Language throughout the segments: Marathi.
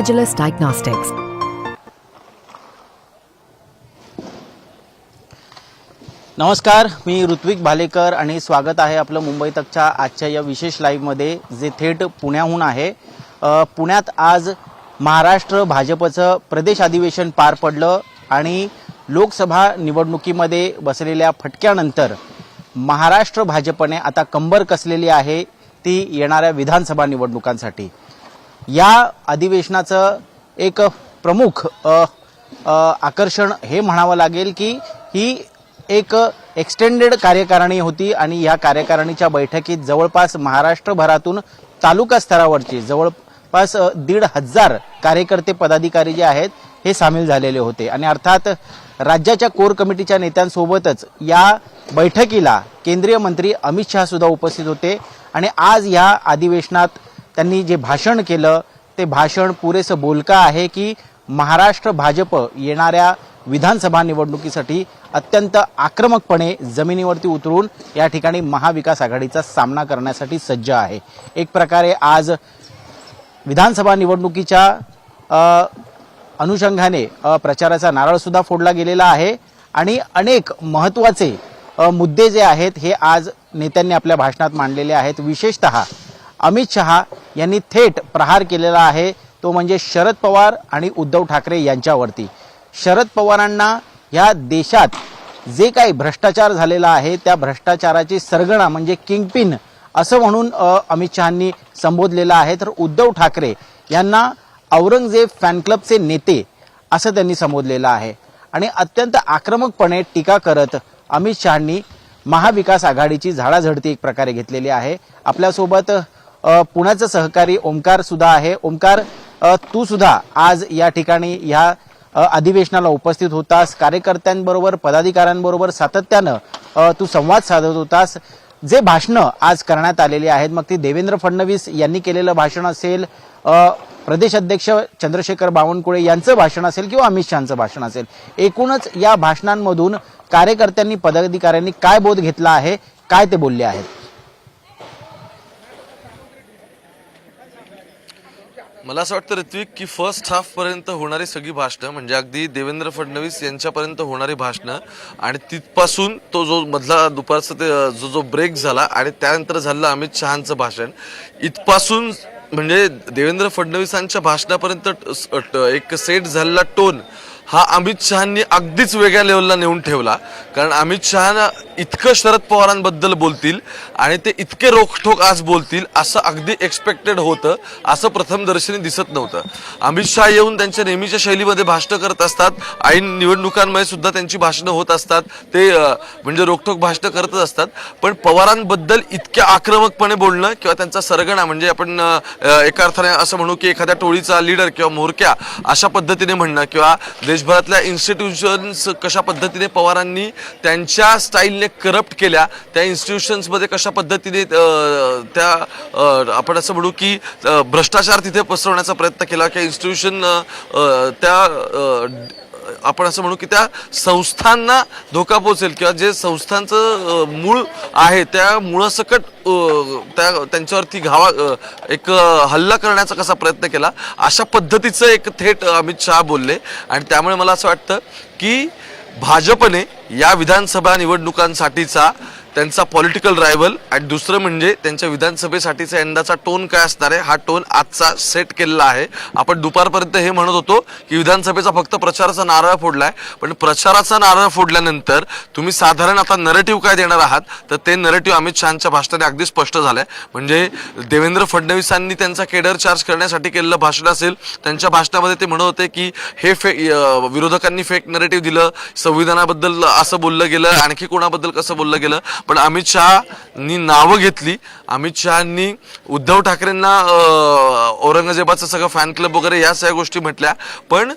Agilus Diagnostics. नमस्कार मी ऋत्विक भालेकर आणि स्वागत आहे आपलं मुंबई तकच्या आजच्या या विशेष लाईव्हमध्ये जे थेट पुण्याहून आहे पुण्यात आज महाराष्ट्र भाजपचं प्रदेश अधिवेशन पार पडलं आणि लोकसभा निवडणुकीमध्ये बसलेल्या फटक्यानंतर महाराष्ट्र भाजपने आता कंबर कसलेली आहे ती येणाऱ्या विधानसभा निवडणुकांसाठी या अधिवेशनाचं एक प्रमुख आकर्षण हे म्हणावं लागेल की ही एक एक्सटेंडेड कार्यकारिणी होती आणि या कार्यकारिणीच्या बैठकीत जवळपास महाराष्ट्रभरातून तालुका स्तरावरचे जवळपास दीड हजार कार्यकर्ते पदाधिकारी जे आहेत हे सामील झालेले होते. आणि अर्थात राज्याच्या कोर कमिटीच्या नेत्यांसोबतच या बैठकीला केंद्रीय मंत्री अमित शहा सुद्धा उपस्थित होते. आणि आज या अधिवेशनात त्यांनी जे भाषण केलं ते भाषण पुरेसं बोलकं आहे की महाराष्ट्र भाजप येणाऱ्या विधानसभा निवडणुकीसाठी अत्यंत आक्रमकपणे जमिनीवरती उतरून या ठिकाणी महाविकास आघाडीचा सामना करण्यासाठी सज्ज आहे. एक प्रकारे आज विधानसभा निवडणुकीच्या अनुषंगाने प्रचाराचा नारळसुद्धा फोडला गेलेला आहे आणि अनेक महत्त्वाचे मुद्दे जे आहेत हे आज नेत्यांनी आपल्या भाषणात मांडलेले आहेत. विशेषतः अमित शहा यांनी थेट प्रहार केलेला आहे. तो म्हणजे शरद पवार आणि उद्धव ठाकरे यांच्यावरती. शरद पवारांना ह्या देशात जे काही भ्रष्टाचार झालेला आहे त्या भ्रष्टाचाराची सरगणा म्हणजे किंगपिन असं म्हणून अमित शहानी संबोधलेलं आहे. तर उद्धव ठाकरे यांना औरंगजेब फॅन क्लबचे नेते असं त्यांनी संबोधलेलं आहे. आणि अत्यंत आक्रमकपणे टीका करत अमित शहानी महाविकास आघाडीची झाडाझडती एक प्रकारे घेतलेली आहे. आपल्यासोबत पुण्याचं सहकारी ओमकार सुद्धा आहे. ओमकार तू सुद्धा आज या ठिकाणी ह्या अधिवेशनाला उपस्थित होतास. कार्यकर्त्यांबरोबर पदाधिकाऱ्यांबरोबर सातत्यानं तू संवाद साधत होतास. जे भाषणं आज करण्यात आलेली आहेत मग ती देवेंद्र फडणवीस यांनी केलेलं भाषण असेल प्रदेश अध्यक्ष चंद्रशेखर बावनकुळे यांचं भाषण असेल किंवा अमित शहाचं भाषण असेल. एकूणच या भाषणांमधून कार्यकर्त्यांनी पदाधिकाऱ्यांनी काय बोध घेतला आहे काय ते बोलले आहेत? मला असं वाटतं ऋत्विक की फर्स्ट हाफ पर्यंत होणारी सगळी भाषणं म्हणजे अगदी देवेंद्र फडणवीस यांच्यापर्यंत होणारी भाषणं आणि तिथपासून तो जो मधला दुपारचा ते जो जो ब्रेक झाला आणि त्यानंतर झालं अमित शहांचं भाषण. इथपासून म्हणजे देवेंद्र फडणवीसांच्या भाषणापर्यंत एक सेट झालेला टोन हा अमित शहानी अगदीच वेगळ्या लेवलला नेऊन ठेवला. कारण अमित शहा इतकं शरद पवारांबद्दल बोलतील आणि ते इतके रोखठोक आज बोलतील असं अगदी एक्सपेक्टेड होतं असं प्रथमदर्शनी दिसत नव्हतं. अमित शहा येऊन त्यांच्या नेहमीच्या शैलीमध्ये भाषणं करत असतात ऐन निवडणुकांमध्ये सुद्धा त्यांची भाषणं होत असतात ते म्हणजे रोखठोक भाषणं करतच असतात. पण पवारांबद्दल इतक्या आक्रमकपणे बोलणं किंवा त्यांचा सरगणा म्हणजे आपण एका अर्थाने असं म्हणू की एखाद्या टोळीचा लीडर किंवा म्होरक्या अशा पद्धतीने म्हणणं किंवा देशभरातल्या इन्स्टिट्यूशन्स कशा पद्धतीने पवारांनी त्यांच्या स्टाईलने करप्ट केल्या त्या इन्स्टिट्यूशन्समध्ये कशा पद्धतीने त्या आपण असं म्हणू की भ्रष्टाचार तिथे पसरवण्याचा प्रयत्न केला किंवा इन्स्टिट्यूशन त्या आपण असं म्हणू की त्या संस्थांना धोका पोचेल किंवा जे संस्थांचं मूळ आहे त्या मुळासकट त्या त्यांच्यावरती घावा एक हल्ला करण्याचा कसा प्रयत्न केला अशा पद्धतीचं एक थेट अमित शहा बोलले. आणि त्यामुळे मला असं वाटतं की भाजपने या विधानसभा निवडणुकांसाठीचा त्यांचा पॉलिटिकल रायव्हल आणि दुसरं म्हणजे त्यांच्या विधानसभेसाठीचा यंदाचा टोन काय असणार आहे? हा टोन आजचा सेट केलेला आहे. आपण दुपारपर्यंत हे म्हणत होतो की विधानसभेचा फक्त प्रचाराचा नारळ फोडलाय. पण प्रचाराचा नारळ फोडल्यानंतर तुम्ही साधारण आता नरेटिव्ह काय देणार आहात? तर ते नरेटिव्ह अमित शहाच्या भाषणाने अगदी स्पष्ट झालंय. म्हणजे देवेंद्र फडणवीसांनी त्यांचा केडर चार्ज करण्यासाठी केलेलं भाषण असेल त्यांच्या भाषणामध्ये ते म्हणत होते की हे फे विरोधकांनी फेक नरेटिव्ह दिलं संविधानाबद्दल असं बोललं गेलं आणखी कोणाबद्दल कसं बोललं गेलं? पण अमित शहानी नावं घेतली. अमित शहानी उद्धव ठाकरेंना औरंगजेबाचं सगळं फॅन क्लब वगैरे या सगळ्या गोष्टी म्हटल्या. पण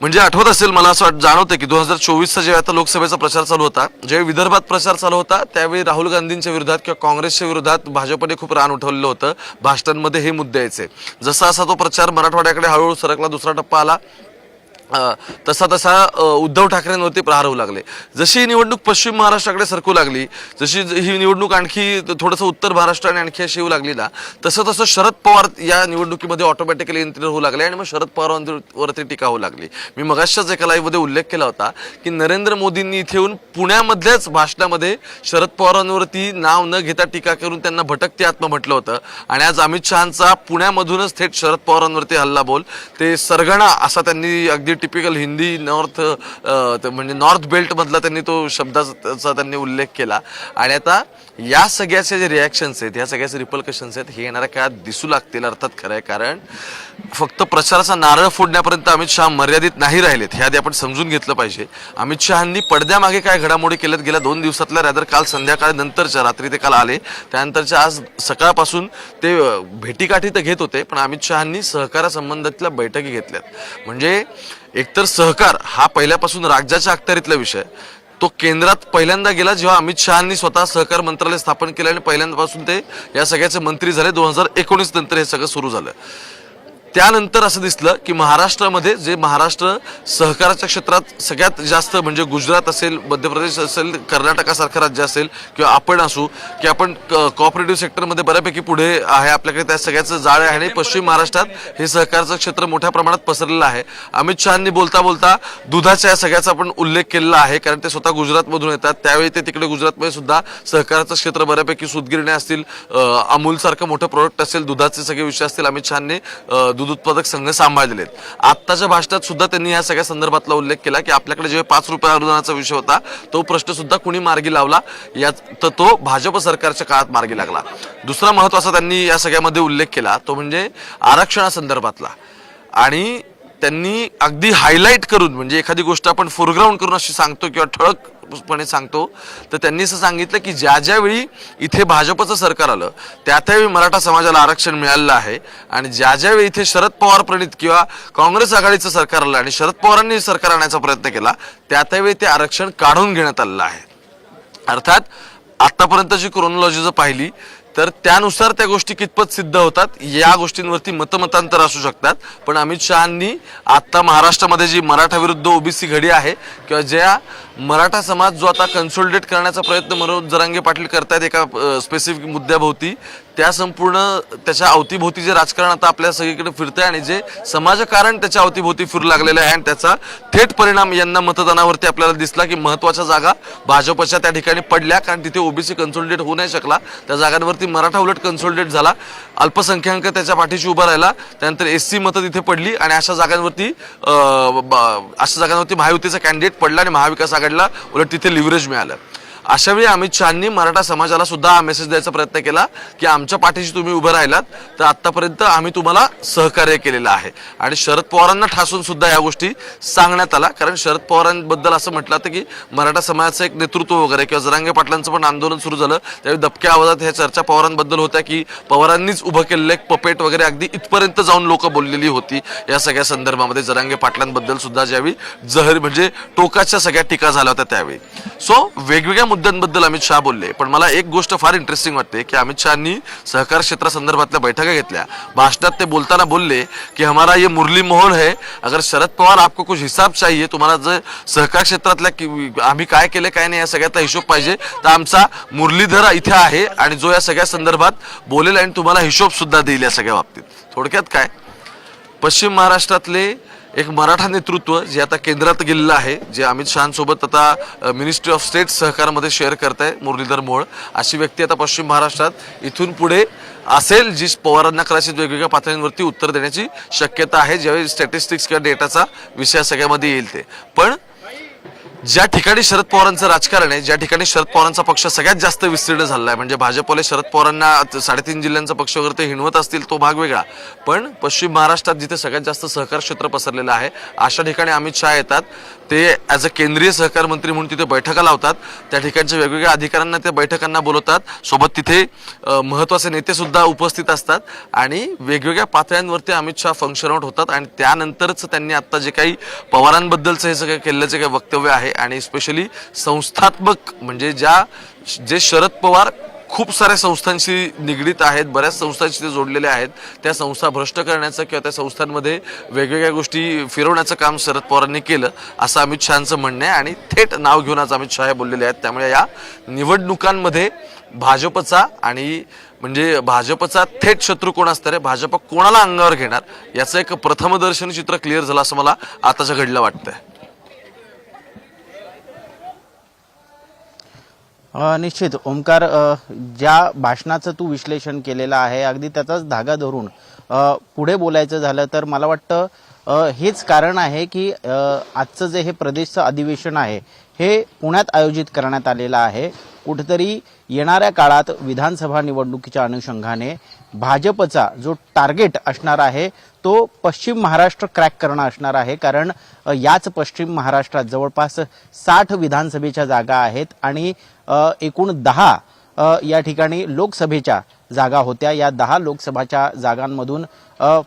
म्हणजे आठवत असेल मला असं वाट- जाणवतं की दोन हजार चोवीसचा जेव्हा आता लोकसभेचा प्रचार चालू होता ज्यावेळी विदर्भात प्रचार चालू होता त्यावेळी राहुल गांधींच्या विरोधात किंवा काँग्रेसच्या विरोधात भाजपने खूप रान उठवलेलं होतं. भाषणांमध्ये हे मुद्दे यायचे. जसा असा तो प्रचार मराठवाड्याकडे हळूहळू सरकला दुसरा टप्पा आला. तसा तसा उद्धव ठाकरेंवरती प्रहार होऊ लागले. जशी ही निवडणूक पश्चिम महाराष्ट्राकडे सरकू लागली जशी ज- ही निवडणूक आणखी थोडंसं उत्तर महाराष्ट्र आणि आणखी अशी येऊ लागली ना तसं तसं शरद पवार या निवडणुकीमध्ये ऑटोमॅटिकली एंट्री होऊ लागले आणि मग शरद पवारांवरती टीका होऊ लागली. मी मगाशाच एका लाईव्हमध्ये उल्लेख केला होता की नरेंद्र मोदींनी इथे येऊन पुण्यामधल्याच भाषणामध्ये शरद पवारांवरती नाव न घेता टीका करून त्यांना भटकते आत्मा म्हटलं होतं. आणि आज अमित शहाचा पुण्यामधूनच थेट शरद पवारांवरती हल्ला बोल ते सरगणा असा त्यांनी अगदी टिपिकल हिंदी नॉर्थ म्हणजे नॉर्थ बेल्टमधला त्यांनी तो शब्दाचा त्यांनी उल्लेख केला. आणि आता या सगळ्याचे जे रिॲक्शन्स आहेत या सगळ्याचे रिपल्कशन्स आहेत हे येणाऱ्या काळात दिसू लागतील अर्थात खरं आहे. कारण फक्त प्रचाराचा नारळ फोडण्यापर्यंत अमित शहा मर्यादित नाही राहिलेत. हे आधी आपण समजून घेतलं पाहिजे. अमित शहानी पडद्यामागे काय घडामोडी केल्यात गेल्या दोन दिवसातल्या रॅदर काल संध्याकाळ नंतरच्या रात्री ते काल आले. त्यानंतरच्या आज सकाळपासून ते भेटीकाठी तर घेत होते पण अमित शहानी सहकारासंबंधातल्या बैठकी घेतल्यात. म्हणजे एकतर सहकार हा पहिल्यापासून राज्याच्या अखत्यारीतला विषय तो केंद्रात पहिल्यांदा गेला जेव्हा अमित शहानी स्वतः सहकार मंत्रालय स्थापन केलं आणि पहिल्यांदापासून ते या सगळ्याचे मंत्री झाले. दोन हजार एकोणीस नंतर हे सगळं सुरू झालं. त्यानंतर असं दिसलं की महाराष्ट्रामध्ये जे महाराष्ट्र सहकाराच्या क्षेत्रात सगळ्यात जास्त म्हणजे गुजरात असेल मध्य प्रदेश असेल कर्नाटकासारखं राज्य असेल किंवा आपण असू की आपण कॉपरेटिव्ह सेक्टरमध्ये बऱ्यापैकी पुढे आहे. आपल्याकडे त्या सगळ्याचं जाळ आहे आणि पश्चिम महाराष्ट्रात हे सहकारचं क्षेत्र मोठ्या प्रमाणात पसरलेलं आहे. अमित शहानी बोलता बोलता दुधाच्या या सगळ्याचा आपण उल्लेख केलेला आहे कारण ते स्वतः गुजरातमधून येतात. त्यावेळी ते तिकडे गुजरातमध्ये सुद्धा सहकाराचं क्षेत्र बऱ्यापैकी सुदगिरणे असतील. अमूलसारखं मोठं प्रोडक्ट असेल दुधाचे सगळे विषय असतील अमित शहानी दूध उत्पादक संघ सांभाळलेले आहेत. आत्ताच्या भाषणात सुद्धा त्यांनी या सगळ्या संदर्भातला उल्लेख केला की आपल्याकडे जेव्हा पाच रुपये अनुदानाचा विषय होता तो प्रश्न सुद्धा कुणी मार्गी लावला? या तर तो भाजप सरकारच्या काळात मार्गी लागला. दुसरा महत्त्वाचा त्यांनी या सगळ्यामध्ये उल्लेख केला तो म्हणजे आरक्षणासंदर्भातला. आणि त्यांनी अगदी हायलाईट करून म्हणजे एखादी गोष्ट आपण फोरग्राऊंड करून अशी सांगतो किंवा ठळक पणे सांगतो. तर त्यांनी असं सांगितलं की ज्या ज्यावेळी इथे भाजपचं सरकार आलं त्या त्यावेळी मराठा समाजाला आरक्षण मिळालेलं आहे. आणि ज्या ज्यावेळी इथे शरद पवार प्रणित किंवा काँग्रेस आघाडीचं सरकार आलं आणि शरद पवारांनी सरकार आणण्याचा प्रयत्न केला त्या त्यावेळी ते आरक्षण काढून घेण्यात आलेलं आहे. अर्थात आतापर्यंतची क्रोनॉलॉजी जर पाहिली तर त्यानुसार त्या गोष्टी कितपत सिद्ध होतात या गोष्टींवरती मतमतांतर असू शकतात. पण अमित शहानी आत्ता महाराष्ट्रामध्ये जी मराठा विरुद्ध ओबीसी घडी आहे किंवा ज्या मराठा समाज जो आता कन्सोलिडेट करण्याचा प्रयत्न मनोज जरांगे पाटील करतायत एका स्पेसिफिक मुद्द्याभोवती त्या संपूर्ण त्याच्या अवतीभोवती जे राजकारण आता आपल्या सगळीकडे फिरतंय आणि जे समाजकारण त्याच्या अवतीभोवती फिरू लागलेलं आहे आणि त्याचा थेट परिणाम यांना मतदानावरती आपल्याला दिसला की महत्त्वाच्या जागा भाजपच्या त्या ठिकाणी पडल्या कारण तिथे ओबीसी कन्सोलिडेट होऊ नाही शकला. त्या जागांवरती मराठा उलट कन्सोलिडेट झाला. अल्पसंख्याक त्याच्या पाठीशी उभा राहिला. त्यानंतर एस सी मतं तिथे पडली आणि अशा जागांवरती अशा जागांवरती महायुतीचा कॅन्डिडेट पडला आणि महाविकास आघाडीला उलट तिथे लिव्हरेज मिळालं. अशा वेळी अमित शहानी मराठा समाजाला सुद्धा हा मेसेज द्यायचा प्रयत्न केला की आमच्या पाठीशी तुम्ही उभं राहिलात तर आतापर्यंत आम्ही तुम्हाला सहकार्य केलेलं आहे. आणि शरद पवारांना ठासून सुद्धा या गोष्टी सांगण्यात आला कारण शरद पवारांबद्दल असं म्हटलं होतं की मराठा समाजाचं एक नेतृत्व वगैरे किंवा जरांगे पाटलांचं पण आंदोलन सुरू झालं. त्यावेळी दबक्या आवाजात ह्या चर्चा पवारांबद्दल होत्या की पवारांनीच उभं केलेलं एक पपेट वगैरे अगदी इथपर्यंत जाऊन लोक बोललेली होती. या सगळ्या संदर्भामध्ये जरांगे पाटलांबद्दल सुद्धा ज्यावेळी जहर म्हणजे टोकाच्या सगळ्या टीका झाल्या होत्या त्यावेळी. सो वेगवेगळ्या मुद्द्यांबद्दल अमित शहा बोलले. पण मला एक गोष्ट फार इंटरेस्टिंग वाटते की अमित शहानी सहकार क्षेत्रासंदर्भातल्या बैठका घेतल्या. भाषणात ते बोलताना बोलले की हमारा ये मुरली मोहन है अगर शरद पवार आपको कुछ हिसाब चाहिए तुम्हाला जर सहकार क्षेत्रातल्या आम्ही काय केले काय नाही या सगळ्याचा हिशोब पाहिजे तर आमचा मुरलीधर इथे आहे आणि जो या सगळ्या संदर्भात बोलेल आणि तुम्हाला हिशोब सुद्धा देईल या सगळ्या बाबतीत. थोडक्यात काय? पश्चिम महाराष्ट्रातले एक मराठा नेतृत्व जे आता केंद्रात गेलेलं आहे जे अमित शहांसोबत आता मिनिस्ट्री ऑफ स्टेट सहकारमध्ये शेअर करत आहे मुरलीधर मोहोळ अशी व्यक्ती आता पश्चिम महाराष्ट्रात इथून पुढे असेल जी पवारांना कदाचित वेगवेगळ्या पातळींवरती उत्तर देण्याची शक्यता आहे. ज्यावेळी स्टॅटिस्टिक्स किंवा डेटाचा विषय सगळ्यामध्ये येईल ते. पण ज्या ठिकाणी शरद पवारांचं राजकारण आहे ज्या ठिकाणी शरद पवारांचा पक्ष सगळ्यात जास्त विस्तीर्ण झाला आहे म्हणजे भाजपवाले शरद पवारांना साडेतीन जिल्ह्यांचा पक्ष वगैरे ते हिणवत असतील तो भाग वेगळा. पण पश्चिम महाराष्ट्रात जिथे सगळ्यात जास्त सहकार क्षेत्र पसरलेलं आहे अशा ठिकाणी अमित शहा येतात. ते ॲज अ केंद्रीय सहकार मंत्री म्हणून तिथे बैठका लावतात. त्या ठिकाणच्या वेगवेगळ्या अधिकाऱ्यांना त्या बैठकांना बोलवतात. सोबत तिथे महत्त्वाचे नेतेसुद्धा उपस्थित असतात. आणि वेगवेगळ्या पातळ्यांवरती अमित शहा फंक्शन आउट होतात. आणि त्यानंतरच त्यांनी आत्ता जे काही पवारांबद्दलचं हे सगळं केलेलं जे काही वक्तव्य आहे आणि स्पेशली संस्थात्मक म्हणजे ज्या जे शरद पवार खूप साऱ्या संस्थांशी निगडीत आहेत बऱ्याच संस्थांशी ते जोडलेले आहेत त्या संस्था भ्रष्ट करण्याचं किंवा त्या संस्थांमध्ये वेगवेगळ्या गोष्टी फिरवण्याचं काम शरद पवारांनी केलं असं अमित शहाचं म्हणणं आहे आणि थेट नाव घेऊन आज अमित शहा हे बोललेले आहेत. त्यामुळे या निवडणुकांमध्ये भाजपचा आणि म्हणजे भाजपचा थेट शत्रू कोण असणार आहे? भाजप कोणाला अंगावर घेणार? याचं एक प्रथमदर्शनी चित्र क्लिअर झालं असं मला आताच्या घडलं वाटतंय अ, निश्चित. ओमकार ज्या भाषणाचं तू विश्लेषण केलेलं आहे अगदी त्याचाच धागा धरून पुढे बोलायचं झालं तर मला वाटतं हेच कारण आहे की आजचं जे हे प्रदेशचं अधिवेशन आहे हे पुण्यात आयोजित करण्यात आलेलं आहे. कुठेतरी येणाऱ्या काळात विधानसभा निवडणुकीच्या अनुषंगाने भाजपचा जो टार्गेट असणार आहे तो पश्चिम महाराष्ट्र क्रॅक करणं असणार आहे. कारण याच पश्चिम महाराष्ट्रात जवळपास साठ विधानसभेच्या जागा आहेत आणि एकूण दहा या ठिकाणी लोकसभेच्या जागा होत्या. या दहा लोकसभाच्या जागांमधून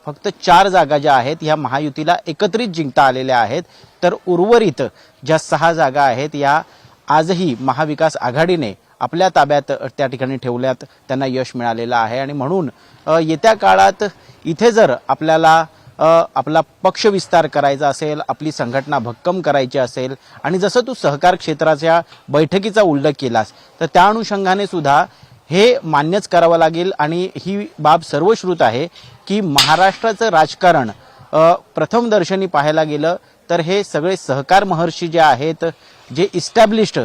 फक्त चार जागा ज्या आहेत ह्या महायुतीला एकत्रित जिंकता आलेल्या आहेत. तर उर्वरित ज्या सहा जागा आहेत या आजही महाविकास आघाडीने आपल्या ताब्यात त्या ठिकाणी ठेवल्यात. त्यांना यश मिळालेलं आहे. आणि म्हणून येत्या काळात इथे जर आपल्याला आपला पक्ष विस्तार करायचा असेल आपली संघटना भक्कम करायची असेल आणि जसं तू सहकार क्षेत्राच्या बैठकीचा उल्लेख केलास तर त्या अनुषंगाने सुद्धा हे मान्यच करावं लागेल. आणि ही बाब सर्वश्रुत आहे की महाराष्ट्राचं राजकारण प्रथमदर्शनी प्रथम दर्शनी पाहायला गेलं तर हे सगळे सहकार महर्षी जे आहेत जे इस्टॅब्लिश्ड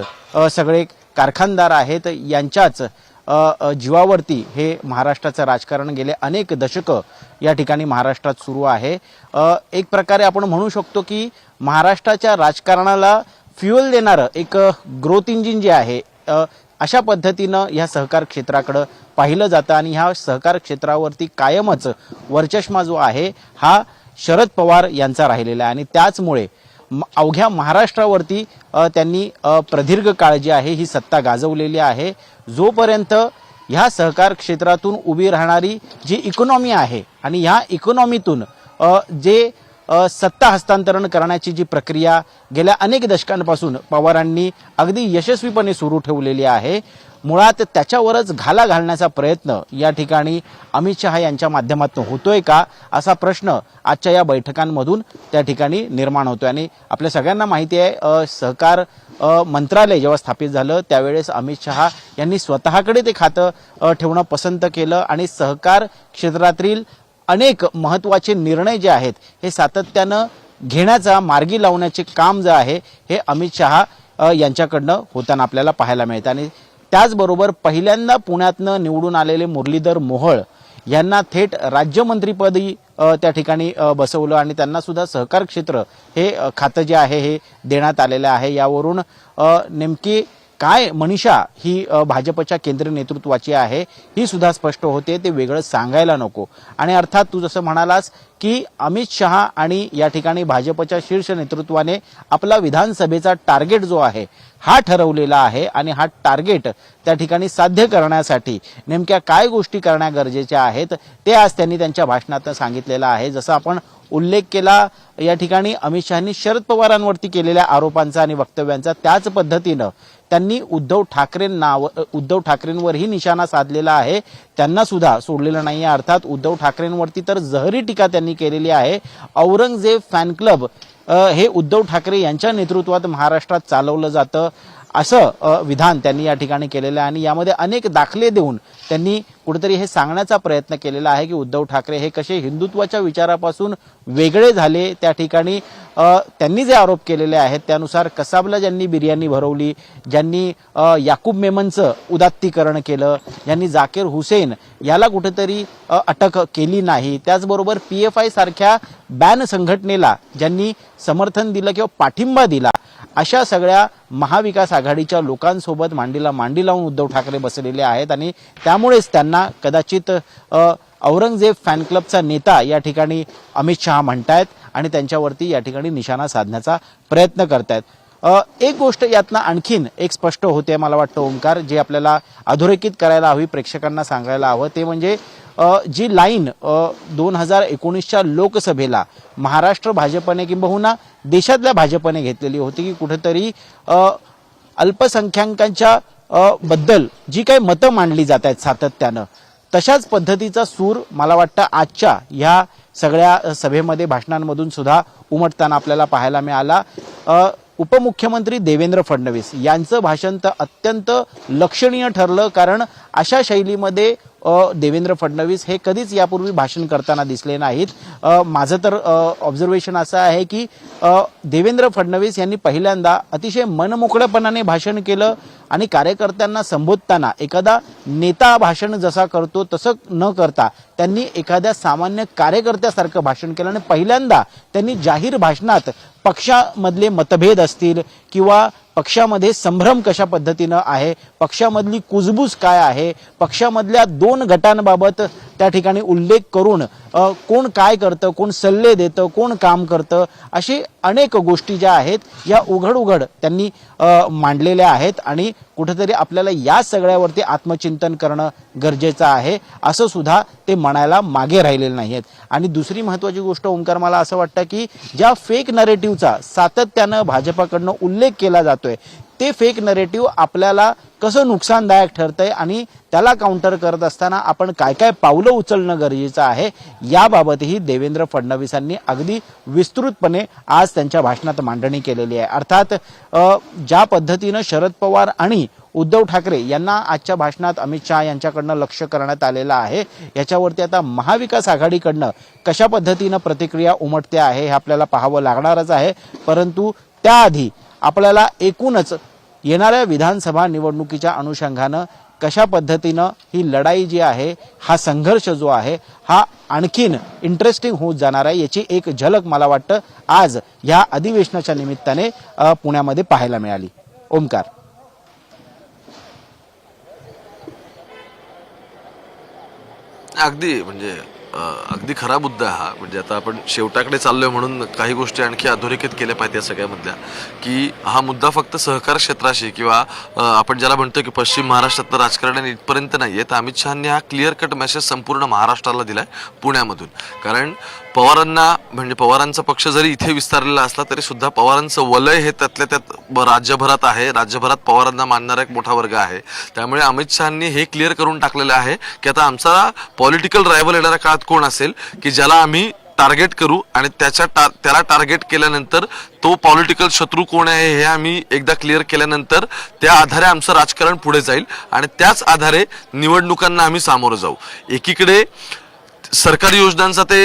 सगळे कारखानदार आहेत यांच्याच जीवावरती हे महाराष्ट्राचं राजकारण गेले अनेक दशकं या ठिकाणी महाराष्ट्रात सुरू आहे. एक प्रकारे आपण म्हणू शकतो की महाराष्ट्राच्या राजकारणाला फ्युअल देणारं एक ग्रोथ इंजिन जे आहे अशा पद्धतीनं ह्या सहकार क्षेत्राकडं पाहिलं जातं आणि ह्या सहकार क्षेत्रावरती कायमच वर्चष्मा जो आहे हा शरद पवार यांचा राहिलेला आहे. आणि त्याचमुळे अवघ्या महाराष्ट्रावरती त्यांनी प्रदीर्घ काळ जी आहे ही सत्ता गाजवलेली आहे. जोपर्यंत ह्या सहकार क्षेत्रातून उभी राहणारी जी इकॉनॉमी आहे आणि ह्या इकॉनॉमीतून जे सत्ता हस्तांतरण करण्याची जी प्रक्रिया गेल्या अनेक दशकांपासून पवारांनी अगदी यशस्वीपणे सुरू ठेवलेली आहे मुळात त्याच्यावरच घाला घालण्याचा प्रयत्न या ठिकाणी अमित शहा यांच्या माध्यमातून होतोय का असा प्रश्न आजच्या या बैठकांमधून त्या ठिकाणी निर्माण होतोय. आणि आपल्या सगळ्यांना माहिती आहे सहकार मंत्रालय जेव्हा स्थापित झालं त्यावेळेस अमित शहा यांनी स्वतःकडे ते खातं ठेवणं पसंत केलं आणि सहकार क्षेत्रातील अनेक महत्त्वाचे निर्णय जे आहेत हे सातत्यानं घेण्याचा मार्गी लावण्याचे काम जे आहे हे अमित शहा यांच्याकडनं होताना आपल्याला पाहायला मिळतं. आणि त्याचबरोबर पहिल्यांदा पुण्यातनं निवडून आलेले मुरलीधर मोहळ यांना थेट राज्यमंत्रीपदी त्या ठिकाणी बसवलं आणि त्यांना सुद्धा सहकार क्षेत्र हे खातं जे आहे हे देण्यात आलेलं आहे. यावरून नेमकी काय मनीषा ही भाजपच्या केंद्रीय नेतृत्वाची आहे ही सुद्धा स्पष्ट होते. ते वेगळं सांगायला नको. आणि अर्थात तू जसं म्हणालास की अमित शहा आणि या ठिकाणी भाजपच्या शीर्ष नेतृत्वाने आपला विधानसभेचा टार्गेट जो आहे हा ठरवलेला आहे आणि हा टार्गेट त्या ठिकाणी साध्य करण्यासाठी नेमक्या काय गोष्टी करण्या गरजेच्या आहेत ते आज त्यांनी त्यांच्या भाषणात सांगितलेलं आहे. जसं आपण उल्लेख केला या ठिकाणी अमित शहानी शरद पवारांवरती केलेल्या आरोपांचा आणि वक्तव्यांचा त्याच पद्धतीनं त्यांनी उद्धव ठाकरेंना उद्धव ठाकरेंवरही निशाणा साधलेला आहे. त्यांना सुद्धा सोडलेलं नाही आहे अर्थात उद्धव ठाकरेंवरती तर जहरी टीका त्यांनी केलेली आहे. औरंगजेब फॅन क्लब हे उद्धव ठाकरे यांच्या नेतृत्वात महाराष्ट्रात चालवलं जातं. असं विधान त्यांनी या ठिकाणी केलेलं आहे. आणि यामध्ये अनेक दाखले देऊन त्यांनी कुठेतरी हे सांगण्याचा प्रयत्न केलेला आहे की उद्धव ठाकरे हे कसे हिंदुत्वाच्या विचारापासून वेगळे झाले त्या ठिकाणी. त्यांनी जे आरोप केलेले आहेत त्यानुसार कसाबला ज्यांनी बिर्याणी भरवली ज्यांनी याकूब मेमनचं उदात्तीकरण केलं ज्यांनी जाकीर हुसेन याला कुठेतरी अटक केली नाही. त्याचबरोबर पी एफ आय सारख्या बॅन संघटनेला ज्यांनी समर्थन दिलं किंवा पाठिंबा दिला अशा सगळ्या महाविकास आघाडीच्या लोकांसोबत मांडीला मांडी लावून उद्धव ठाकरे बसलेले आहेत आणि त्यामुळेच त्यांना कदाचित औरंगजेब फॅन क्लबचा नेता या ठिकाणी अमित शहा म्हणतायत आणि त्यांच्यावरती या ठिकाणी निशाणा साधण्याचा प्रयत्न करतायत. एक गोष्ट यातनं आणखीन एक स्पष्ट होते मला वाटतं ओंकार जे आपल्याला अधोरेखित करायला हवी प्रेक्षकांना सांगायला हवं ते म्हणजे जी लाईन दोन हजार एकोणीसच्या लोकसभेला महाराष्ट्र भाजपने किंबहुना देशातल्या भाजपने घेतलेली होती की कुठेतरी अल्पसंख्याकांच्या बद्दल जी काही मतं मांडली जात आहेत सातत्यानं तशाच पद्धतीचा सूर मला वाटतं आजच्या ह्या सगळ्या सभेमध्ये भाषणांमधून सुद्धा उमटताना आपल्याला पाहायला मिळाला. उपमुख्यमंत्री देवेंद्र फडणवीस यांचं भाषण तर अत्यंत लक्षणीय ठरलं कारण अशा शैलीमध्ये देवेंद्र फडणवीस हे कधीच यापूर्वी भाषण करताना दिसले नाहीत. माझं तर ऑब्झर्वेशन असं आहे की देवेंद्र फडणवीस यांनी पहिल्यांदा अतिशय मनमोकळेपणाने भाषण केलं आणि कार्यकर्त्यांना संबोधताना एखादा नेता भाषण जसा करतो तसं न करता त्यांनी एखाद्या सामान्य कार्यकर्त्यासारखं भाषण केलं आणि पहिल्यांदा त्यांनी जाहीर भाषणात पक्षामधले मतभेद असतील किंवा पक्षामध्ये संभ्रम कशा पद्धतीनं आहे? पक्षामधली कुजबूज काय आहे? पक्षामधल्या दोन गटांबाबत त्या ठिकाणी उल्लेख करून कोण काय करतं कोण सल्ले देतं कोण काम करतं अशी अनेक गोष्टी ज्या आहेत या उघड उघड त्यांनी मांडलेल्या आहेत आणि कुठेतरी आपल्याला या सगळ्यावरती आत्मचिंतन करणं गरजेचं आहे असं सुद्धा ते म्हणायला मागे राहिलेले नाही आहेत आणि दुसरी महत्त्वाची गोष्ट ओंकार मला असं वाटतं की ज्या फेक नरेटिव्हचा सातत्यानं भाजपाकडनं उल्लेख केला जातोय ते फेक नरेटिव्ह आपल्याला कसं नुकसानदायक ठरतंय आणि त्याला काउंटर करत असताना आपण काय काय पावलं उचलणं गरजेचं आहे याबाबतही देवेंद्र फडणवीसांनी अगदी विस्तृतपणे आज त्यांच्या भाषणात मांडणी केलेली आहे. अर्थात ज्या पद्धतीनं शरद पवार आणि उद्धव ठाकरे यांना आजच्या भाषणात अमित शहा यांच्याकडनं लक्ष करण्यात आलेलं आहे याच्यावरती आता महाविकास आघाडीकडनं कशा पद्धतीनं प्रतिक्रिया उमटते आहे हे आपल्याला पाहावं लागणारच आहे. परंतु त्याआधी आपल्याला एकूणच येणाऱ्या विधानसभा निवडणुकीच्या अनुषंगानं कशा पद्धतीनं ही लढाई जी आहे हा संघर्ष जो आहे हा आणखीन इंटरेस्टिंग होत जाणार आहे याची एक झलक मला वाटतं आज ह्या अधिवेशनाच्या निमित्ताने पुण्यामध्ये पाहायला मिळाली. ओमकार. अगदी म्हणजे अगदी खरा मुद्दा हा. म्हणजे आता आपण शेवटाकडे चाललोय म्हणून काही गोष्टी आणखी अधोरेखित केल्या पाहिजे या सगळ्यामधल्या की हा मुद्दा फक्त सहकार क्षेत्राशी किंवा आपण ज्याला म्हणतो की पश्चिम महाराष्ट्रातलं राजकारण आणि इथपर्यंत आहे तर अमित शहानी हा क्लिअर कट मेसेज संपूर्ण महाराष्ट्राला दिलाय पुण्यामधून. कारण पवारांना म्हणजे पवारांचा पक्ष जरी इथे विस्तारलेला असला तरी सुद्धा पवारांचं वलय हे त्यातल्या त्यात राज्यभरात आहे. राज्यभरात पवारांना मानणारा एक मोठा वर्ग आहे. त्यामुळे अमित शहानी हे क्लिअर करून टाकलेलं आहे की आता आमचा पॉलिटिकल रायव्हल येणाऱ्या काळात कोण असेल की ज्याला आम्ही टार्गेट करू आणि त्याच्या टा त्याला टार्गेट केल्यानंतर तो पॉलिटिकल शत्रू कोण आहे हे आम्ही एकदा क्लिअर केल्यानंतर त्या आधारे आमचं राजकारण पुढे जाईल आणि त्याच आधारे निवडणुकांना आम्ही सामोरं जाऊ. एकीकडे सरकारी योजनांचा ते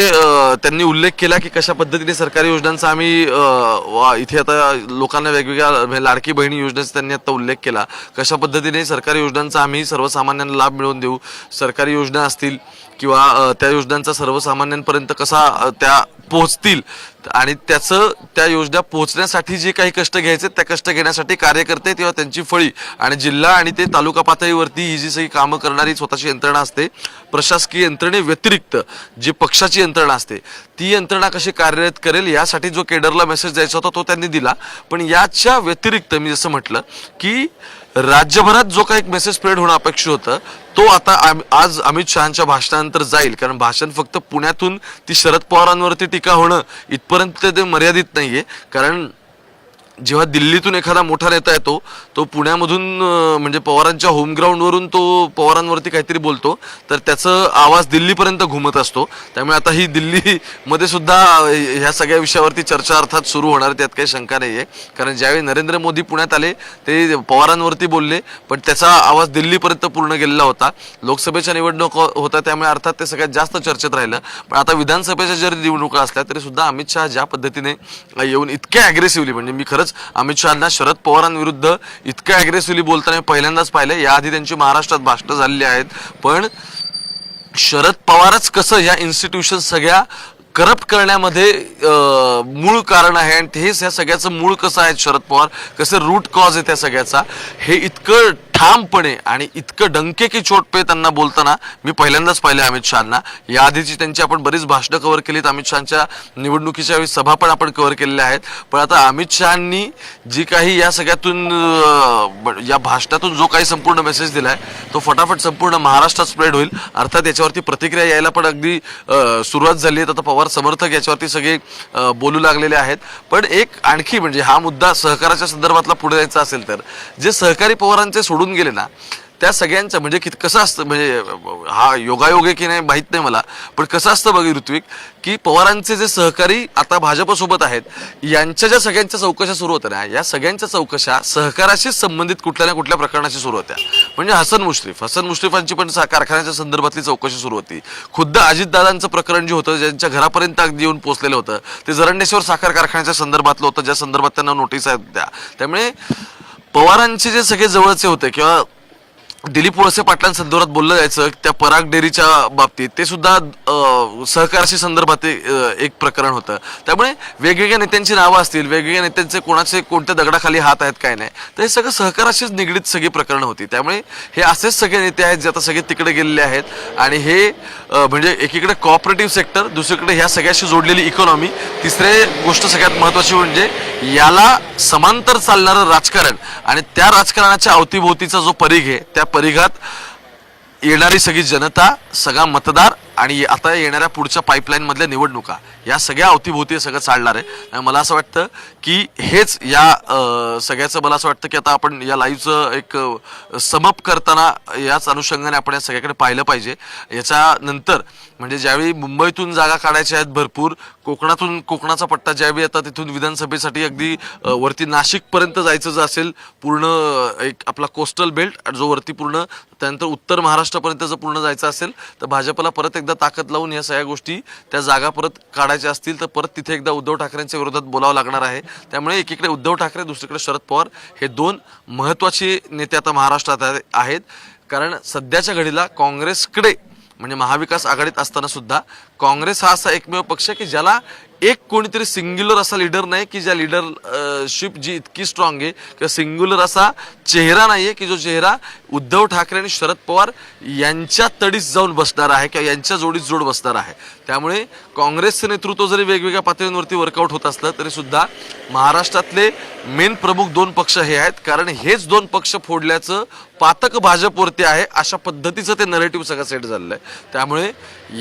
त्यांनी उल्लेख केला की कशा पद्धतीने सरकारी योजनांचा आम्ही वा- इथे आता लोकांना वेगवेगळ्या लाडकी बहिणी योजनेचा त्यांनी आता उल्लेख केला. कशा पद्धतीने सरकारी योजनांचा आम्ही सर्वसामान्यांना लाभ मिळवून देऊ? सरकारी योजना असतील किंवा त्या योजनांचा सर्वसामान्यांपर्यंत कसा त्या पोहोचतील? आणि त्याचं त्या योजना पोहोचण्यासाठी जे काही कष्ट घ्यायचे त्या कष्ट घेण्यासाठी कार्यकर्ते किंवा त्यांची फळी आणि जिल्हा आणि ते तालुका पातळीवरती ही जी सगळी कामं करणारी स्वतःची यंत्रणा असते प्रशासकीय यंत्रणे व्यतिरिक्त जी पक्षाची यंत्रणा असते ती यंत्रणा कशी कार्यरत करेल यासाठी जो केडरला मेसेज द्यायचा होता तो त्यांनी दिला. पण याच्या व्यतिरिक्त मी जसं म्हटलं की राज्यभरात जो काही मेसेज स्प्रेड होणं अपेक्षित होतं तो आता आम- आज अमित शहाच्या भाषणानंतर जाईल. कारण भाषण फक्त पुण्यातून ती शरद पवारांवरती टीका होणं इथपर्यंत ते मर्यादित नाहीये. कारण जेव्हा दिल्लीतून एखादा मोठा नेता येतो तो पुण्यामधून म्हणजे पवारांच्या होमग्राऊंडवरून तो पवारांवरती काहीतरी बोलतो तर त्याचं आवाज दिल्लीपर्यंत घुमत असतो. त्यामुळे आता ही दिल्लीमध्ये सुद्धा ह्या सगळ्या विषयावरती चर्चा अर्थात सुरू होणार त्यात काही शंका नाही आहे कारण ज्यावेळी नरेंद्र मोदी पुण्यात आले ते पवारांवरती बोलले पण त्याचा आवाज दिल्लीपर्यंत पूर्ण गेलेला होता. लोकसभेच्या निवडणूक होता त्यामुळे अर्थात ते सगळ्यात जास्त चर्चेत राहिलं. पण आता विधानसभेच्या जरी निवडणुका असल्या तरी सुद्धा अमित शहा ज्या पद्धतीने येऊन इतक्या अग्रेसिव्हली म्हणजे मी खरंच अमित शहाना शरद पवारांविरुद्ध इतक्या अग्रेसिव्हली बोलताना पहिल्यांदाच पाहिलं याआधी त्यांची महाराष्ट्रात भाष्ट झालेली आहेत. पण शरद पवारच कसं या इन्स्टिट्यूशन सगळ्या करप्ट करण्यामध्ये मूळ कारण आहे आणि तेच ह्या सगळ्याचं मूळ कसं आहे शरद पवार? कसं रूट कॉज आहे त्या सगळ्याचा? हे इतकं ठामपणे आणि इतकं डंके की चोट पे त्यांना बोलताना मी पहिल्यांदाच पाहिले अमित शहाना. या आधीची त्यांची आपण बरीच भाषणं कव्हर केलीत. अमित शहाच्या निवडणुकीच्या वेळी सभा पण आपण कव्हर केलेल्या आहेत. पण आता अमित शहानी जी काही या सगळ्यातून या भाषणातून जो काही संपूर्ण मेसेज दिलाय तो फटाफट संपूर्ण महाराष्ट्रात स्प्रेड होईल. अर्थात याच्यावरती प्रतिक्रिया यायला पण अगदी सुरुवात झाली आहे. आता पवार समर्थक याच्यावरती सगळे बोलू लागलेले आहेत. पण एक आणखी म्हणजे हा मुद्दा सहकाराच्या संदर्भातला पुढे जायचा असेल तर जे सहकारी पवारांचे सोडून होऊन गेले ना त्या सगळ्यांचं म्हणजे की कसं असतं म्हणजे हा योगायोग आहे की नाही माहीत नाही मला पण कसं असतं बघ ऋत्विक की पवारांचे जे सहकारी आता भाजपसोबत आहेत यांच्या ज्या सगळ्यांच्या चौकशा सुरू होत्या ना या सगळ्यांच्या चौकशा सहकाराशीच संबंधित कुठल्या ना कुठल्या प्रकरणाशी सुरू होत्या. म्हणजे हसन मुश्रीफ हसन मुश्रीफांची पण कारखान्याच्या संदर्भातली चौकशी सुरू होती. खुद्द अजितदादांचं प्रकरण जे होतं ज्यांच्या घरापर्यंत अगदी येऊन पोहोचलेलं होतं ते जरंडेश्वर साखर कारखान्याच्या संदर्भातलं होतं ज्या संदर्भात त्यांना नोटीस आहेत त्या. त्यामुळे पवारांचे जे सगळे जवळचे होते किंवा दिलीप वळसे पाटलांसंदर्भात बोललं जायचं त्या पराग डेअरीच्या बाबतीत ते सुद्धा सहकाराशी संदर्भात एक प्रकरण होतं. त्यामुळे वेगवेगळ्या नेत्यांची नावं असतील वेगवेगळ्या नेत्यांचे कोणाचे कोणत्या दगडाखाली हात आहेत काय नाही तर हे सगळं सहकाराशीच निगडीत सगळी प्रकरणं होती. त्यामुळे हे असेच सगळे नेते आहेत जे आता सगळे तिकडे गेलेले आहेत. आणि हे म्हणजे एकीकडे कॉपरेटिव्ह सेक्टर दुसरीकडे ह्या सगळ्याशी जोडलेली इकॉनॉमी तिसरे गोष्ट सगळ्यात महत्त्वाची म्हणजे याला समांतर चालणारं राजकारण आणि त्या राजकारणाच्या अवतीभोवतीचा जो परिघ आहे त्या परिघात येणारी सगळी जनता सगळा मतदार आणि आता येणाऱ्या पुढच्या पाईपलाईनमधल्या निवडणुका या सगळ्या अवतीभोवती हे सगळं चालणार आहे. आणि मला असं वाटतं की हेच या सगळ्याचं मला असं वाटतं की आता आपण या लाईव्हचं एक समप करताना याच अनुषंगाने आपण या सगळ्याकडे पाहिलं पाहिजे. याच्यानंतर म्हणजे ज्यावेळी मुंबईतून जागा काढायच्या आहेत भरपूर कोकणातून कोकणाचा पट्टा ज्यावेळी आता तिथून विधानसभेसाठी अगदी वरती नाशिकपर्यंत जायचं जर असेल पूर्ण एक आपला कोस्टल बेल्ट जो वरती पूर्ण त्यानंतर उत्तर महाराष्ट्रापर्यंत जर पूर्ण जायचं असेल तर भाजपला परत एकदा ताकद लावून या सगळ्या गोष्टी त्या जागा परत काढायच्या असतील तर परत तिथे एकदा उद्धव ठाकरेंच्या विरोधात बोलावं लागणार आहे. त्यामुळे एकीकडे उद्धव ठाकरे दुसरीकडे शरद पवार हे दोन महत्त्वाचे नेते आता महाराष्ट्रात आहेत. कारण सध्याच्या घडीला काँग्रेसकडे म्हणजे महाविकास आघाडीत असताना सुद्धा काँग्रेस हा असा एकमेव पक्ष आहे की ज्याला एक कोणीतरी सिंग्युलर असा लीडर नाही की ज्या लिडरशिप जी इतकी स्ट्रॉंग आहे किंवा सिंग्युलर असा चेहरा नाही आहे की जो चेहरा उद्धव ठाकरे आणि शरद पवार यांच्या तडीस जाऊन बसणार आहे किंवा यांच्या जोडीत जोड बसणार आहे. त्यामुळे काँग्रेसचं नेतृत्व जरी वेगवेगळ्या पातळींवरती वर्कआउट होत असलं तरी सुद्धा महाराष्ट्रातले मेन प्रमुख दोन पक्ष हे आहेत. कारण हेच दोन पक्ष फोडल्याचं पातक भाजपवरती आहे अशा पद्धतीचं ते नरेटिव्ह सगळं सेट झालेलं आहे. त्यामुळे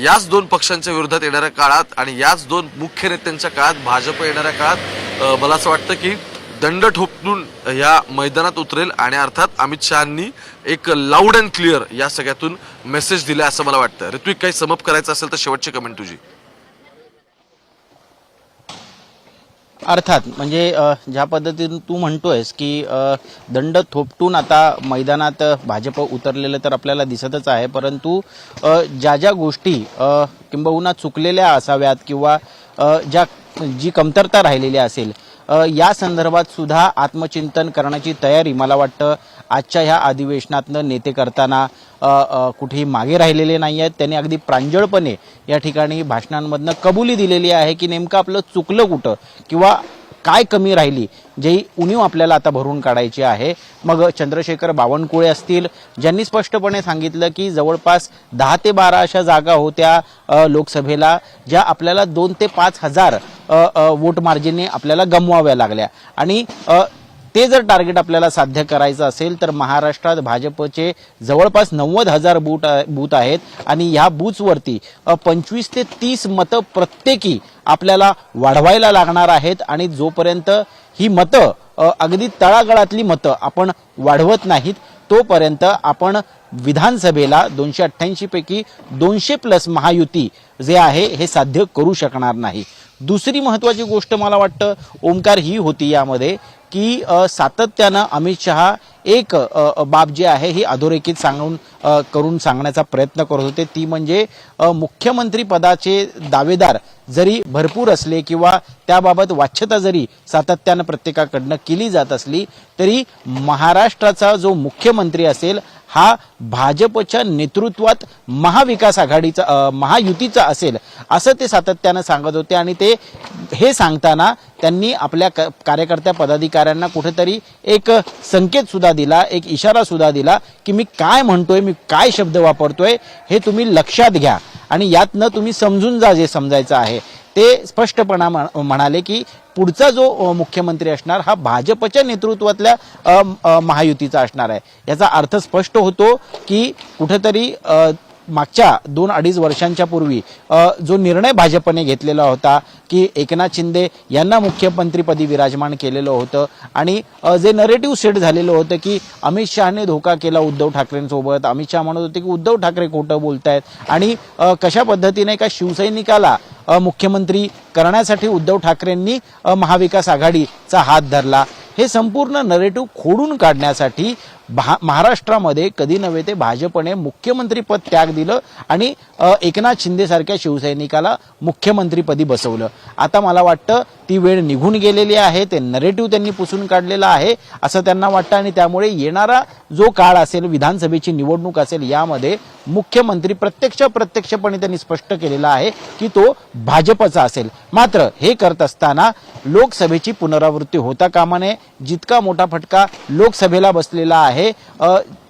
याच दोन पक्षांच्या विरोधात येणाऱ्या काळात आणि याच दोन मुख्य नेत्यांच्या काळात भाजप येणाऱ्या काळात मला असं वाटतं की दंड ठोपून या मैदानात उतरेल आणि अर्थात अमित शहानी एक लाऊड अँड क्लिअर या सगळ्यातून मेसेज दिला असं मला वाटतं. ऋत्विक काही समप करायचं असेल तर शेवटची कमेंट तुझी. अर्थात म्हणजे ज्या पद्धतीने तू म्हणतोयस की दंड थोपटून आता मैदानात भाजप उतरलेलं तर आपल्याला दिसतच आहे परंतु ज्या ज्या गोष्टी किंबहुना चुकलेल्या असाव्यात किंवा ज्या जी कमतरता राहिलेली असेल या संदर्भात सुद्धा आत्मचिंतन करण्याची तयारी मला वाटतं आजच्या ह्या अधिवेशनातनं नेते करताना कुठेही मागे राहिलेले नाही आहेत. त्यांनी अगदी प्रांजळपणे या ठिकाणी भाषणांमधनं कबुली दिलेली आहे की नेमकं आपलं चुकलं कुठं किंवा काय कमी राहिली जे उणीव आपल्याला आता भरून काढायची आहे. मग चंद्रशेखर बावनकुळे असतील ज्यांनी स्पष्टपणे सांगितलं की जवळपास दहा ते बारा अशा जागा होत्या लोकसभेला ज्या आपल्याला दोन ते पाच हजार वोट मार्जिनने आपल्याला गमवाव्या लागल्या. आणि ते जर टार्गेट आपल्याला साध्य करायचं असेल तर महाराष्ट्रात भाजपचे जवळपास नव्वद हजार बूट बूथ आहेत. आणि ह्या बूथवरती पंचवीस ते तीस मतं प्रत्येकी आपल्याला वाढवायला लागणार आहेत. आणि जोपर्यंत ही मतं अगदी तळागाळातली मतं आपण वाढवत नाहीत तोपर्यंत आपण विधानसभेला दोनशे अठ्ठ्याऐंशी पैकी दोनशे प्लस महायुती जे आहे हे साध्य करू शकणार नाही. दुसरी महत्वाची गोष्ट मला वाटतं ओंकार ही होती यामध्ये की सातत्यानं अमित शहा एक बाब जी आहे ही अधोरेखित सांगून करून सांगण्याचा प्रयत्न करत होते. ती म्हणजे मुख्यमंत्री पदाचे दावेदार जरी भरपूर असले किंवा त्याबाबत वाच्यता जरी सातत्यानं प्रत्येकाकडनं केली जात असली तरी महाराष्ट्राचा जो मुख्यमंत्री असेल हा भाजपच्या नेतृत्वात महाविकास आघाडीचा महायुतीचा असेल असं ते सातत्यानं सांगत होते आणि ते हे सांगताना त्यांनी आपल्या क- कार्यकर्त्या पदाधिकाऱ्यांना कुठेतरी एक संकेत सुद्धा दिला एक इशारा सुद्धा दिला की मी काय म्हणतोय मी काय शब्द वापरतोय हे तुम्ही लक्षात घ्या. आणि यातनं तुम्ही समजून जा जे समजायचं आहे. ते स्पष्टपणा म्हणाले की पुढचा जो मुख्यमंत्री असणार हा भाजपच्या नेतृत्वातल्या महायुतीचा असणार आहे. याचा अर्थ स्पष्ट होतो की कुठेतरी मागच्या दोन अडीच वर्षांच्या पूर्वी जो निर्णय भाजपने घेतलेला होता की एकनाथ शिंदे यांना मुख्यमंत्रीपदी विराजमान केलेलं होतं आणि जे नरेटिव्ह सेट झालेलं होतं की अमित शहाने धोका केला उद्धव ठाकरेंसोबत अमित शहा म्हणत होते की उद्धव ठाकरे खोटं बोलतायत आणि कशा पद्धतीने एका शिवसैनिकाला मुख्यमंत्री करण्यासाठी उद्धव ठाकरेंनी महाविकास आघाडीचा हात धरला हे संपूर्ण नरेटिव्ह खोडून काढण्यासाठी महाराष्ट्रामध्ये कधी नव्हे ते भाजपने मुख्यमंत्रीपद त्याग दिलं आणि एकनाथ शिंदेसारख्या शिवसैनिकाला मुख्यमंत्रीपदी बसवलं. आता मला वाटतं ती वेळ निघून गेलेली आहे ते नरेटिव्ह त्यांनी पुसून काढलेलं आहे असं त्यांना वाटतं आणि त्यामुळे येणारा जो काळ असेल विधानसभेची निवडणूक असेल यामध्ये मुख्यमंत्री प्रत्यक्ष प्रत्यक्षपणे त्यांनी स्पष्ट केलेला आहे की तो भाजपचा असेल. मात्र हे करत असताना लोकसभेची पुनरावृत्ती होता कामा नये जितका मोठा फटका लोकसभेला बसलेला आहे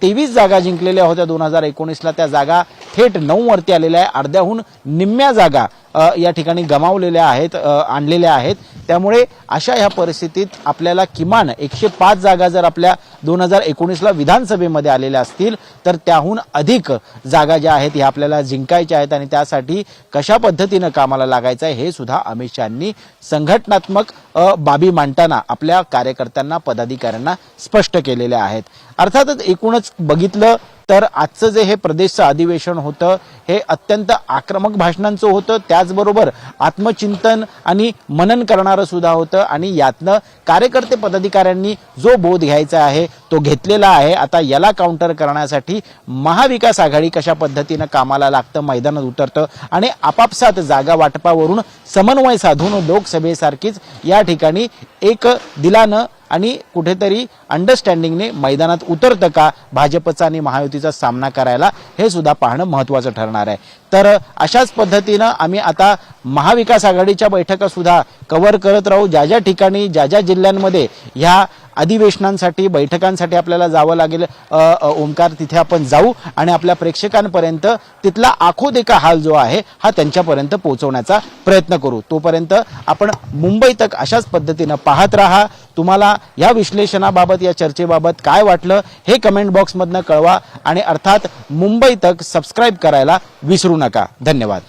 तेवीस जागा जिंकलेल्या होत्या दोन हजार एकोणीसला त्या जागा थेट नऊ वरती आलेल्या आहे अर्ध्याहून निम्म्या जागा या ठिकाणी गमावलेल्या आहेत आणलेल्या आहेत. त्यामुळे अशा ह्या परिस्थितीत आपल्याला किमान एकशे पाच जागा जर आपल्या दोन हजार एकोणीसला विधानसभेमध्ये आलेल्या असतील तर त्याहून अधिक जागा ज्या आहेत ह्या आपल्याला जिंकायच्या आहेत आणि त्यासाठी कशा पद्धतीनं कामाला लागायचं आहे हे सुद्धा अमित शहानी संघटनात्मक बाबी मांडताना आपल्या कार्यकर्त्यांना पदाधिकाऱ्यांना स्पष्ट केलेल्या आहेत. अर्थातच एकूणच बघितलं तर आजचं जे हे प्रदेशचं अधिवेशन होतं हे अत्यंत आक्रमक भाषणांचं होतं. त्याचबरोबर आत्मचिंतन आणि मनन करणारं सुद्धा होतं. आणि यातनं कार्यकर्ते पदाधिकाऱ्यांनी जो बोध घ्यायचा आहे तो घेतलेला आहे. आता याला काउंटर करण्यासाठी महाविकास आघाडी कशा पद्धतीनं कामाला लागतं मैदानात उतरतं आणि आपापसात जागा वाटपावरून समन्वय साधून लोकसभेसारखीच या ठिकाणी एक दिलानं आणि कुठेतरी अंडरस्टँडिंगने मैदानात उतरतं का? भाजपचा आणि महायुतीचा सामना करायला हे सुद्धा पाहणं महत्त्वाचं ठरणार आहे. तर अशाच पद्धतीनं आम्ही आता महाविकास आघाडीच्या बैठका सुद्धा कव्हर करत राहू. ज्या ज्या ठिकाणी ज्या ज्या जिल्ह्यांमध्ये ह्या अधिवेशनांसाठी बैठकांसाठी आपल्याला जावं लागेल ओंकार तिथे आपण जाऊ आणि आपल्या प्रेक्षकांपर्यंत तिथला आखोदेका हाल जो आहे हा त्यांच्यापर्यंत पोहोचवण्याचा प्रयत्न करू. तोपर्यंत आपण मुंबई तक अशाच पद्धतीनं पाहत राहा. तुम्हाला या विश्लेषणाबाबत या चर्चेबाबत काय वाटलं हे कमेंट बॉक्समधनं कळवा. आणि अर्थात मुंबई तक सबस्क्राईब करायला विसरू नका. धन्यवाद.